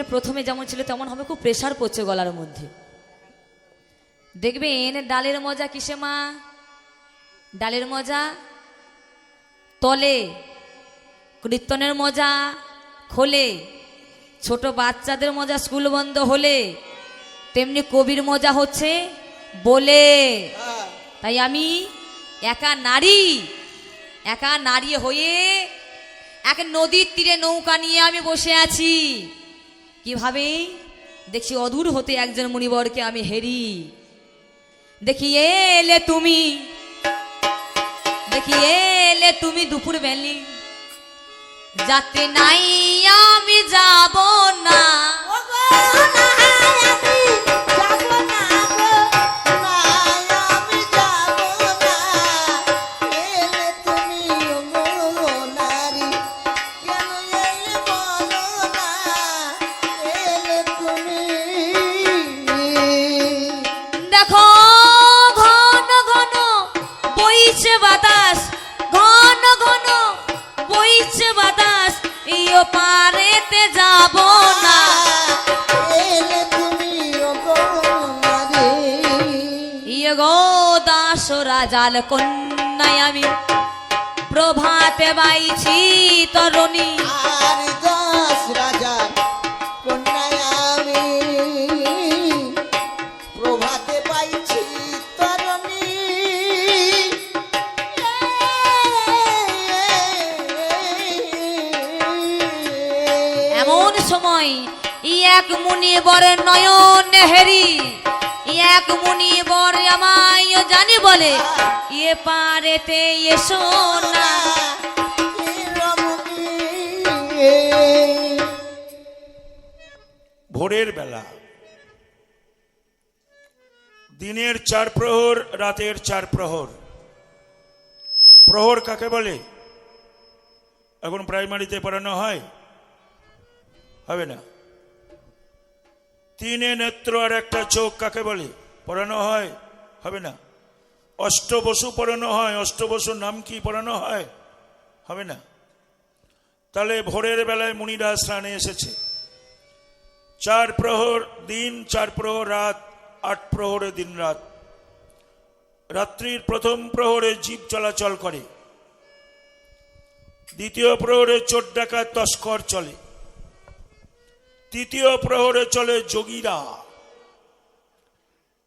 এটা প্রথমে যেমন ছিল, তেমন হবে। খুব প্রেশার পড়ছে গলার মধ্যে। দেখবেন, ডালের মজা কিসে মা? ডালের মজা? তলে। কীর্তনের মজা? খোলে। ছোট বাচ্চাদের মজা স্কুল বন্ধ হলে। তেমনি কবির মজা হচ্ছে বলে। তাই আমি একা নারী একা নারী হয়ে এক নদীর তীরে নৌকা নিয়ে আমি বসে আছি। কীভাবে? দেখি অদূর হতে একজন মুনিবরকে আমি হেরি। দেখি, এলে তুমি। দেখি, এলে তুমি দুপুর বেলি যাতে নাই, আমি যাব না। বইছে বাতাস ঘন ঘন বইছে বাতাস ইও পারেতে যাব না। ইয়ে গো রাজাল কন্যায় আমি প্রভাতে বাইছি তরণী। প্রভাতে ই এক মুনি বর নয়ন হেরি। ই এক মুনি বর আমায় জানি বলে ইয়ে পারেতে এসো না। ভোরের বেলা। দিনের চার প্রহর, রাতের চার প্রহর। প্রহর কাকে বলে? এখন প্রাইমারিতে পড়ানো হয়। হবে না। তিনে নেত্র আর একটা চোখ কাকে বলে? পড়ানো হয়, হবে না। অষ্টবসু পড়ানো হয় অষ্ট অষ্টবসুর নাম কি পড়ানো হয়? হবে না। তাহলে ভোরের বেলায় মুনিরা স্নানে এসেছে। চার প্রহর দিন, চার প্রহর রাত, আট প্রহরে দিন রাত। রাত্রির প্রথম প্রহরে জীব চলাচল করে। দ্বিতীয় প্রহরে চোর ডাকাত তস্কর চলে। তৃতীয় প্রহরে চলে যোগীরা।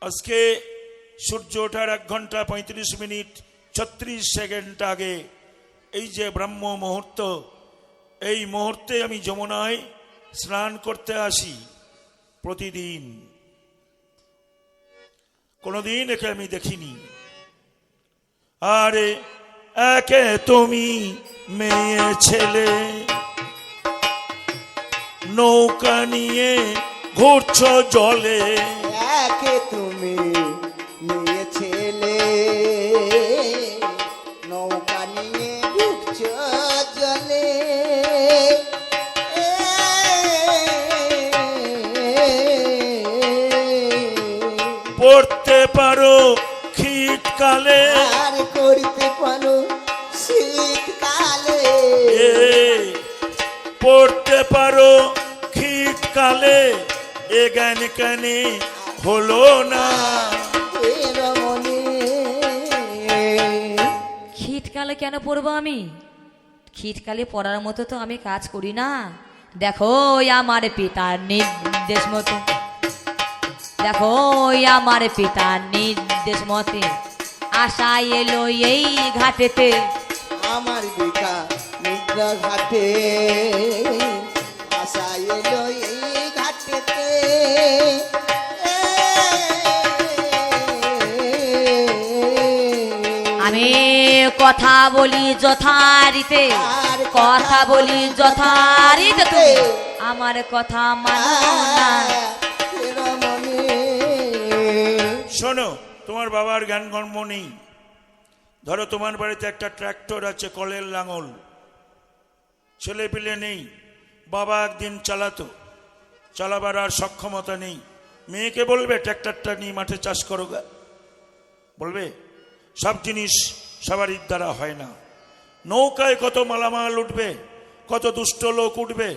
আজকে সূর্য ওঠার এক ঘণ্টা পঁয়ত্রিশ মিনিট, ছত্রিশ সেকেন্ড আগে এই যে ব্রাহ্ম মুহূর্ত, এই মুহূর্তে আমি যমুনায় স্নান করতে আসি প্রতিদিন। কোনোদিন একে আমি দেখিনি। আরে একে তুমি মেয়ে ছেলে। নৌকা নিয়ে ঘুরছ জলে। একে তুমি নিয়ে ছেলে নৌকা নিয়ে ঢুকছ জলে। পড়তে পারো শীতকালে। আর করতে পারো শীতকালে। পড়তে পারো শীতকালে এ জ্ঞান কানে হলো না। শীতকালে কেন পড়ব আমি? শীতকালে পড়ার মতো তো আমি কাজ করি না। দেখো ওই আমার পিতার নির্দেশ মতো। দেখো ওই আমার পিতার নির্দেশ মতে। আশা এলো এই ঘাটেতে। আমার বিকা নিদ্রা ঘাটে। কথা বলি যথারীতে কথা বলি যথারীতে তুমি। আমার কথা মানো না। শোনো তোমার বাবার জ্ঞান কর্ম নেই। ধরো তোমার বাড়িতে একটা ট্র্যাক্টর আছে কলের লাঙল। ছেলে পিলে নেই বাবা একদিন চালাতো। চালাবার আর সক্ষমতা নেই। মেয়েকে বলবে ট্র্যাক্টরটা নিয়ে মাঠে চাষ করো গা। বলবে সব জিনিস সবারই দ্বারা হয় না। নৌকায় কত মালামাল উঠবে, কত দুষ্ট লোক উঠবে,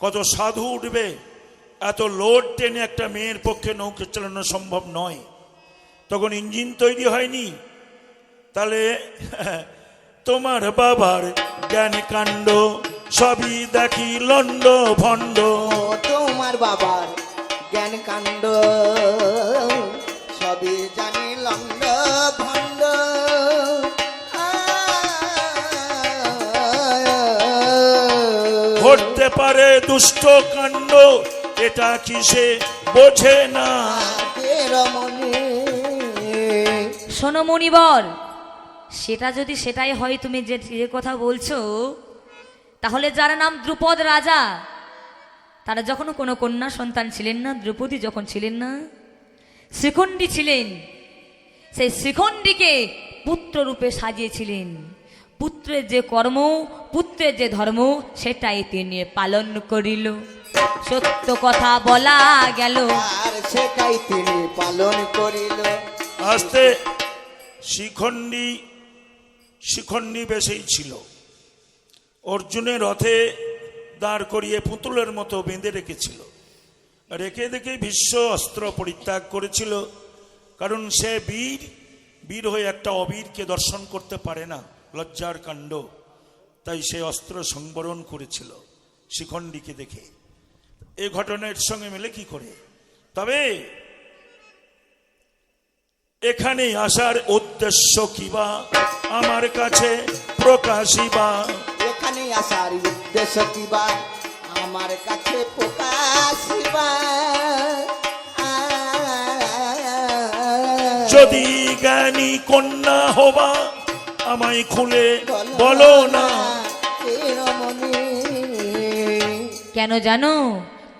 কত সাধু উঠবে, এত লোড টেনে একটা মেয়ের পক্ষে নৌকা চালানো সম্ভব নয়। তখন ইঞ্জিন তৈরি হয়নি। তাহলে তোমার বাবার জ্ঞান কাণ্ড সবই দেখি লন্ড ভণ্ড। তোমার বাবার জ্ঞান কাণ্ড সবই জানি লন্ড ভণ্ড ঘটতে পারে দুষ্ট কাণ্ড এটা কি সে বোঝে না? শোনো মণিবর সেটা যদি সেটাই হয় তুমি যে যে কথা বলছো তাহলে যার নাম দ্রুপদ রাজা তারা যখন কোনো কন্যা সন্তান ছিলেন না দ্রৌপদী যখন ছিলেন না শ্রীখণ্ডী ছিলেন। সেই শ্রীখণ্ডীকে পুত্ররূপে সাজিয়েছিলেন। পুত্রের যে কর্ম পুত্রের যে ধর্ম সেটাই তিনি পালন করিল। সত্য কথা বলা গেল। আর সেটাই তিনি পালন করিল। আসতে শিখণ্ডী শিখণ্ডী বেশেই ছিল। অর্জুনের রথে দাঁড় করিয়ে পুতুলের মতো বেঁধে রেখেছিল। রেখে দেখে ভীষ্ম অস্ত্র পরিত্যাগ করেছিল। কারণ সে বীর বীর হয়ে একটা অবীরকে দর্শন করতে পারে না, লজ্জার কাণ্ড। তাই সে অস্ত্র সংবরণ করেছিল শিখণ্ডীকে দেখে। এই ঘটনার সঙ্গে মেলে কি করে? তবে এখানে আসার উদ্দেশ্য কিবা আমার কাছে প্রকাশিবা এখানে আসার উদ্দেশ্য কিবা আমার কাছে প্রকাশিবা। যদি জ্ঞানী কন্যা হবা আমায় খুলে বলো না। কেন জানো?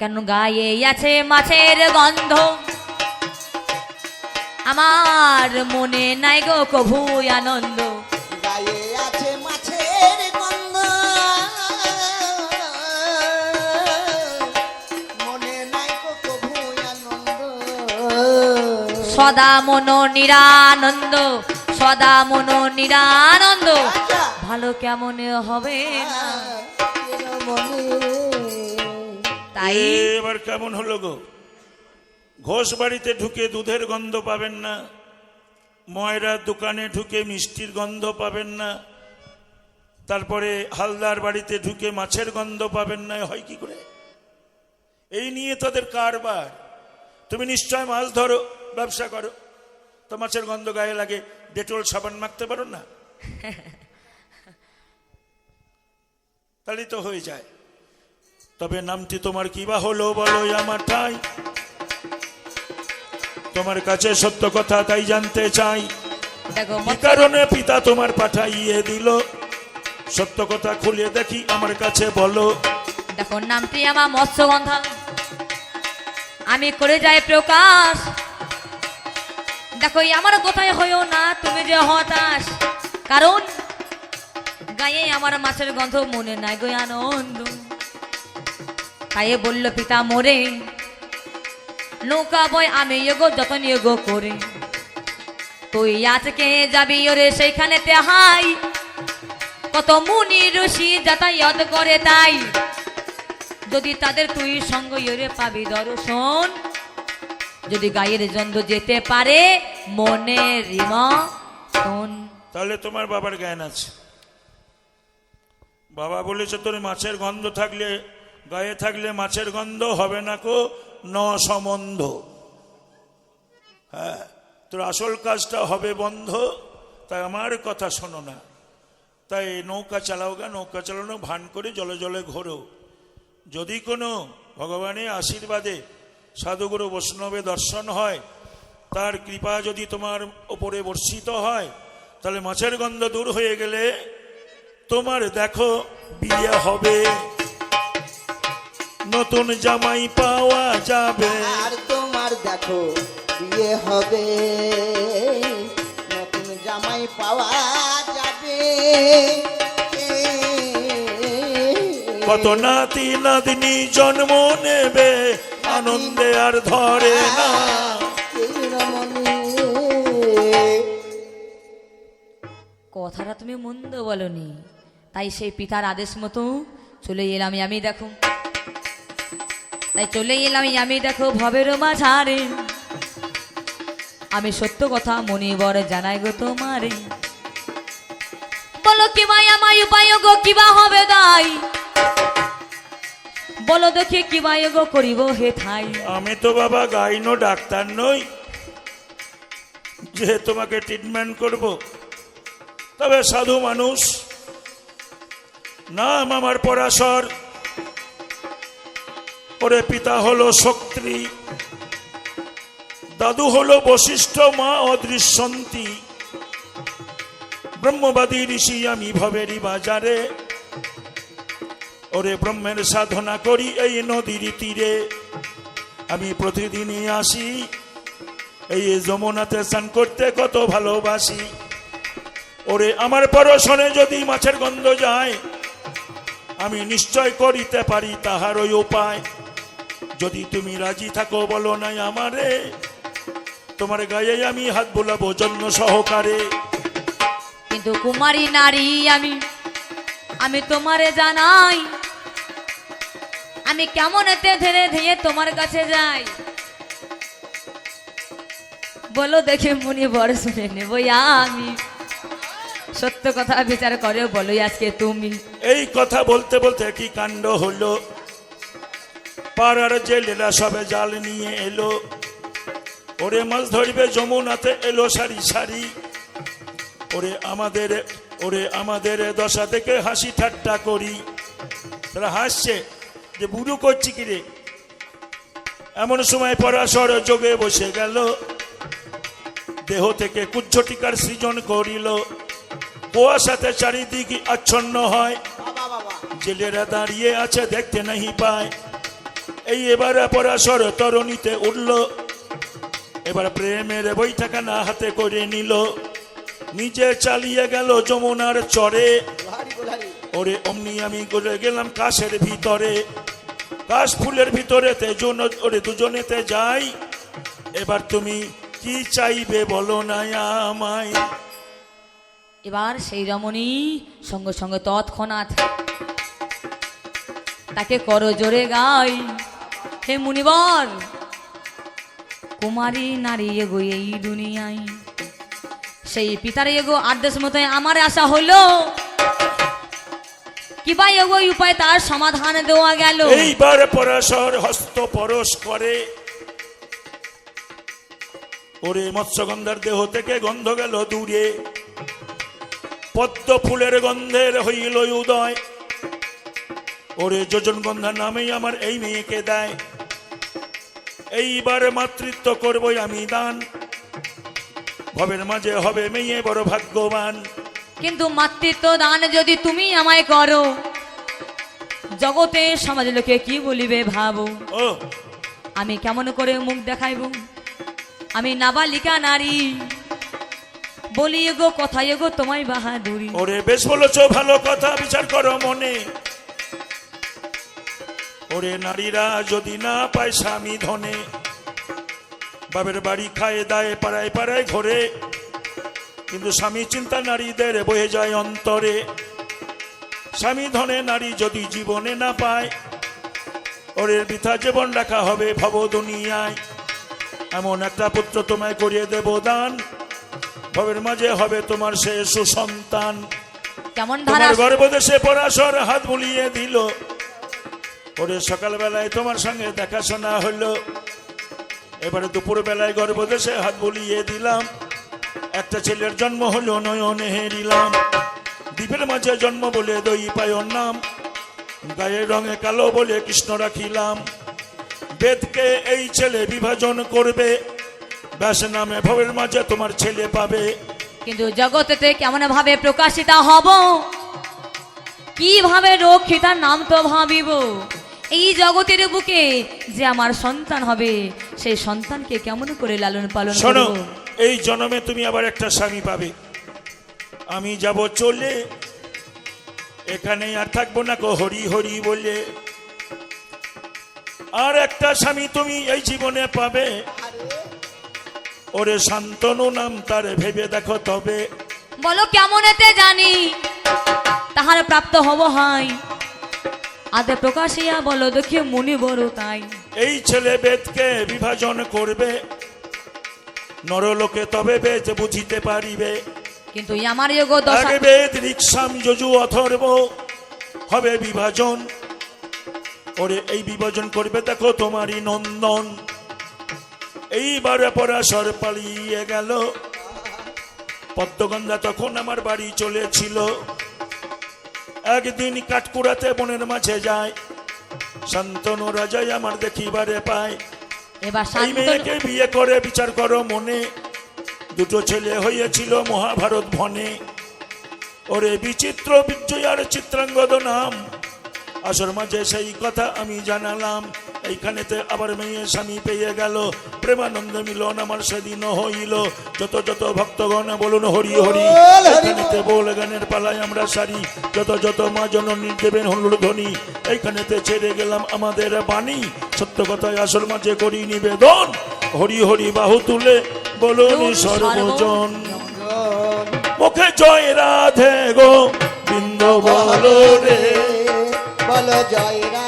কেন গায়ে আছে মাছের গন্ধ? আমার মনে নাই গো কভু আনন্দ। সদা মন নিরানন্দ সদা মন নিরানন্দ। আচ্ছা। ভালো কেমন হবে না? তাই এবার কেমন হলো গো? ঘোষ বাড়িতে ঢুকে দুধের গন্ধ পাবেন না ময়রার দোকানে ঢুকে মিষ্টির গন্ধ পাবেন না তারপরে হালদার বাড়িতে ঢুকে মাছের গন্ধ পাবেন না হয় কি করে? এই নিয়ে তাদের কারবার। তুমি নিশ্চয় মাছ ধরো। ব্যবসা করো। তো মাছের গন্ধ গায়ে লাগে ডেটল সাবান মাখতে পারো না? তাহলেই তো হয়ে যায়। তবে নামটি তোমার কি বা হলো বলো আমার ঠাই তোমার কাছে সত্য কথা তাই জানতে চাই। কারণে পিতা তোমার পাঠাইয়ে দিল? সত্য কথা খুলে দেখি আমার কাছে বলো। দেখো নামটি আমার মৎস্যগন্ধা। আমি করে যাই প্রকাশ। দেখো আমার কোথায় হইও না, তুমি যে হতাশ। কারণ, গায়ে আমার মাছের গন্ধ মনে নাই গো আনন্দ। তাই বলল, পিতা মোরে, নৌকা বয় আমি এগো, যতন এগো করে। তুই আজকে যাবি ওরে সেইখানে হাই কত মুনি ঋষি যাতায়াত করে তাই। যদি তাদের তুই সঙ্গ ইয়ে পাবি দর্শন যদি গায়ের জন্দ যেতে পারে মনে রিমা। তাহলে তোমার বাবার জ্ঞান আছে। বাবা বলেছে, তোর মাছের গন্ধ থাকলে, গায়ে থাকলে মাছের গন্ধ হবে না কো, ন সম্বন্ধ হ্যাঁ তোর আসল কাজটা হবে বন্ধ। তাই আমার কথা শোনো না। তাই নৌকা চালাও গা, নৌকা চালানো, ভান করে জলে জলে ঘোরো। যদি কোনো ভগবানের আশীর্বাদে সাধুগুরু বৈষ্ণবে দর্শন হয় তার কৃপা যদি তোমার ওপরে বর্ষিত হয় তাহলে মাছের গন্ধ দূর হয়ে গেলে তোমার দেখো বিয়ে হবে। নতুন জামাই পাওয়া যাবে। আর তোমার দেখো বিয়ে হবে। নতুন জামাই পাওয়া যাবে। কত নাতি নাতনি জন্ম নেবে আনন্দে আর ধরে না। কথাটা তুমি মন্দ বলনি। তাই সেই পিতার আদেশ মতো চলে এলাম আমি দেখো। তাই চলে এলাম আমি দেখো ভবের মাঝারে। আমি সত্য কথা মনে বড় জানাই গো তোমারে। বলো কি ভাই আমায় উপায় গো কিবা হবে দাই বলো দেখি কি ভাই গো করিব হে থাই আমি তো বাবা গাইনো ডাক্তার নই, যে তোমাকে ট্রিটমেন্ট করব। তবে সাধু মানুষ, নাম আমার পরাশর। ওরে পিতা হলো শক্তি, দাদু হলো বশিষ্ঠ, মা অদৃশ্যন্তী। ব্রহ্মবাদী ঋষি আমি ভবেরি বাজারে ওরে ব্রহ্মের সাধনা করি এই নদীর তীরে। আমি প্রতিদিনই আসি, এই যমুনাতে স্নান করতে কত ভালোবাসি। ওরে আমার পরশনে যদি মাছের গন্ধ যায়, আমি নিশ্চয় করিতে পারি তাহার ওই উপায়। যদি তুমি রাজি থাকো বলো নাই আমারে, তোমার গায়ে আমি হাত বোলাবো জন্য সহকারে। কিন্তু কুমারী নারী আমি আমি তোমারে জানাই। আমি কেমন এতে ধীরে ধীরে তোমার কাছে যাই। বলো দেখে মুনি বড় শুনে নেব আমি। সত্য কথা বিচার করে বলো আজকে তুমি। এই কথা বলতে বলতে কি কাণ্ড হলো? পাড়ার জেলেরা সবে জাল নিয়ে এলো। ওরে মাছ ধরবে, যমুনাতে এলো সারি সারি। ওরে আমাদের ওরে আমাদের দশা থেকে হাসি ঠাট্টা করি। তারা হাসছে যে বুড়ো করছি কি রে? এমন সময় পরাশর যোগে বসে গেল। দেহ থেকে কুচ্ছটিকার সৃজন করিল। কুয়াশাতে চারিদিক আচ্ছন্ন হয়। জেলেরা দাঁড়িয়ে আছে দেখতে নাহি পায়। এই এবারে পরাশর তরণীতে উঠল। এবার প্রেমের বৈঠাখানা হাতে করে নিল। নিজে চালিয়ে গেল যমুনার চরে। ওরে অমনি আমি করে গেলাম কাশের ভিতরে। কাশ ফুলের ভিতরে জন ওরে দুজনেতে যাই। এবার তুমি কি চাইবে বলো না আমায়। এবার সেই রমণী সঙ্গে সঙ্গে তৎক্ষণাৎ তাকে করো জোরে গাই। হে মুনিবর কুমারী নারী এগো এই দুনিয়ায়। সেই পিতার এগো আদেশ মতো আমার আশা হলো। কিবা এগো উপায় তার সমাধান দেওয়া গেল? এইবার পরাশর হস্ত পরশ করে। ওরে মৎস্যগন্ধার দেহ থেকে গন্ধ গেল দূরে। পদ্ম ফুলের গন্ধের হইল উদয়। ওরে যোজন গন্ধা নামেই আমার এই মেয়েকে দেয়। এইবার মাতৃত্ব করবই আমি দান। ভবের মাঝে হবে মেয়ে বড় ভাগ্যবান। কিন্তু মাতৃত্ব দান যদি তুমি আমায় করো জগতে সমাজ লোকে কি বলিবে ভাবো? ও। আমি কেমন করে মুখ দেখাইব? আমি নাবালিকা নারী। বলি গো কথায় গো তোমায় বাহাদুরি। ওরে বেশ বলেছ ভালো কথা বিচার করো মনে। ওরে নারীরা যদি না পায় স্বামী ধনে বাবের বাড়ি খায় দায়ে পাড়ায় পাড়ায় ঘরে। কিন্তু স্বামী চিন্তা নারীদের বয়ে যায় অন্তরে। স্বামী ধনে নারী যদি জীবনে না পায় ওরের বৃথা জীবন রাখা হবে ভব দুনিয়ায়। এমন একটা পুত্র তোমায় করিয়ে দেব দান। ভবের মাঝে হবে তোমার সে সুসন্তান। তোমার গর্ভদেশে পরাশর হাত বুলিয়ে দিল। ওরে সকালবেলায় তোমার সঙ্গে দেখাশোনা হলো। এবারে দুপুর বেলায় গর্ভদেশে হাত বুলিয়ে দিলাম। একটা ছেলের জন্ম হলো নয়নে হেরিলাম। দ্বীপের মাঝে জন্ম বলে দই পায়র নাম। গায়ের রঙে কালো বলে কৃষ্ণ রাখিলাম। বেদকে এই ছেলে বিভাজন করবে। ব্যাস নামে ভবের মাঝে তোমার ছেলে পাবে। কিন্তু জগতেতে কেমন ভাবে প্রকাশিত হব? কীভাবে রক্ষিতার নাম তো ভাবিব? এই জগতের বুকে যে আমার সন্তান হবে সেই সন্তানকে কেমন করে লালন পালন শোনো এই জন্মে তুমি আবার একটা স্বামী পাবে। আমি যাব চলে এখানে আর থাকব না কো হরি হরি বলে। আর একটা স্বামী তুমি এই জীবনে পাবে। ওরে শান্তনু নাম তার ভেবে দেখো তবে। বলো কেমন এতে জানি তাহার প্রাপ্ত হব হয়। আদে প্রকাশিয়া বলো দেখি মুনি বড় তাই। এই ছেলে বেদকে বিভাজন করবে নরলোকে তবে বেদ বুঝিতে পারিবে। কিন্তু আমার যোগ দশা আগে বেদ রিক্সাম যজু অথর্ব হবে বিভাজন। ওরে এই বিভাজন করবে দেখো তোমারই নন্দন। এইবারে পরাশর পালিয়ে গেল। পদ্মগন্ধা তখন আমার বাড়ি চলেছিল। একদিন কাঠকুড়াতে বনের মাঝে যায়। শান্তনু রাজাই আমার দেখিবারে পায়। এবার এই মেয়েকে বিয়ে করে বিচার করো মনে। দুটো ছেলে হইয়াছিল মহাভারত ভনে ওরে বিচিত্র বিজয়ার চিত্রাঙ্গদ নাম। আসর মাঝে সেই কথা আমি জানালাম। এইখানেতে আবার মেয়ে স্বামী পেয়ে গেল। প্রেমানন্দ মিলন আমার সেদিন হইল। যত যত ভক্তগণ বলুন হরি হরি। এইখানেতে বল গানের পালায় আমরা সারি। যত যত মা জননী দেবেন হলুর ধ্বনি। এইখানেতে ছেড়ে গেলাম আমাদের বাণী। সত্য কথায় আসল মাঝে করি নিবেদন। হরি হরি বাহু তুলে বলুন সর্বজন। মুখে জয় রাধে গো বৃন্দ বলো রে। বল জয় রাধে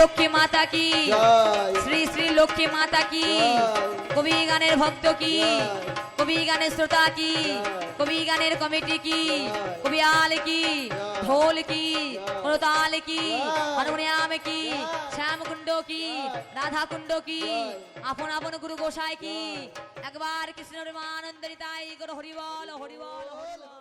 লক্ষ্মী মাতা কি শ্রী শ্রী লক্ষ্মী মাতা কি কবি গানের ভক্ত কি কবি গানের শ্রোতা কি কবি গানের কমিটি কি কবি আল কি ঢোল কি করতাল কি হারমোনিয়াম কি শ্যামকুণ্ড কি রাধা কুণ্ড কি আপন আপন গুরু গোসাই কি একবার কৃষ্ণের আনন্দরিতাই গুরু হরিবল হরিবল হরিবল